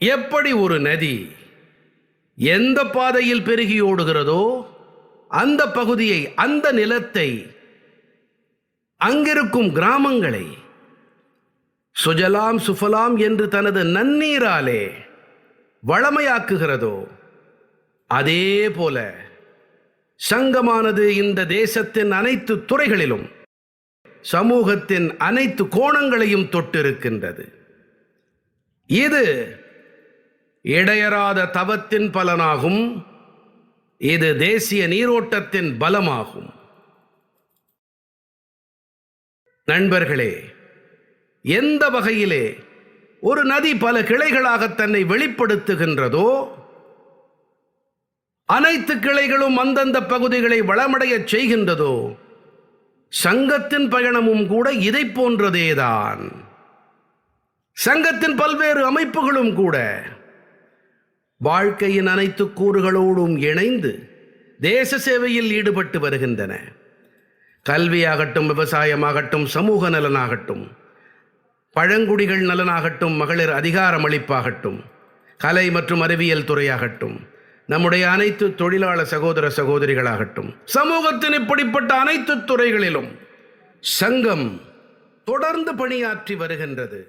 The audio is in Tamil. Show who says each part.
Speaker 1: எப்படி ஒரு நதி எந்த பாதையில் பெருகி ஓடுகிறதோ அந்த பகுதியை அந்த நிலத்தை அங்கிருக்கும் கிராமங்களை சுஜலாம் சுஃபலாம் என்று தனது நன்னீராலே வளமையாக்குகிறதோ அதே போல சங்கமானது இந்த தேசத்தின் அனைத்து துறைகளிலும் சமூகத்தின் அனைத்து கோணங்களையும் தொட்டிருக்கின்றது. இது இடையறாத தவத்தின் பலனாகும். இது தேசிய நீரோட்டத்தின் பலமாகும். நண்பர்களே எந்த வகையிலே ஒரு நதி பல கிளைகளாக தன்னை வெளிப்படுத்துகின்றதோ அனைத்து கிளைகளும் அந்தந்த பகுதிகளை வளமடையச் செய்கின்றதோ சங்கத்தின் பயணமும் கூட இதை போன்றதேதான். சங்கத்தின் பல்வேறு அமைப்புகளும் கூட வாழ்க்கையின் அனைத்து கூறுகளோடும் இணைந்து தேச சேவையில் ஈடுபட்டு வருகின்றன. கல்வியாகட்டும் விவசாயமாகட்டும் சமூக நலனாகட்டும் பழங்குடிகள் நலனாகட்டும் மகளிர் அதிகாரமளிப்பாகட்டும் கலை மற்றும் அறிவியல் துறையாகட்டும் நம்முடைய அனைத்து தொழிலாளர் சகோதர சகோதரிகளாகட்டும் சமூகத்தின் இப்படிப்பட்ட அனைத்து துறைகளிலும் சங்கம் தொடர்ந்து பணியாற்றி வருகின்றது.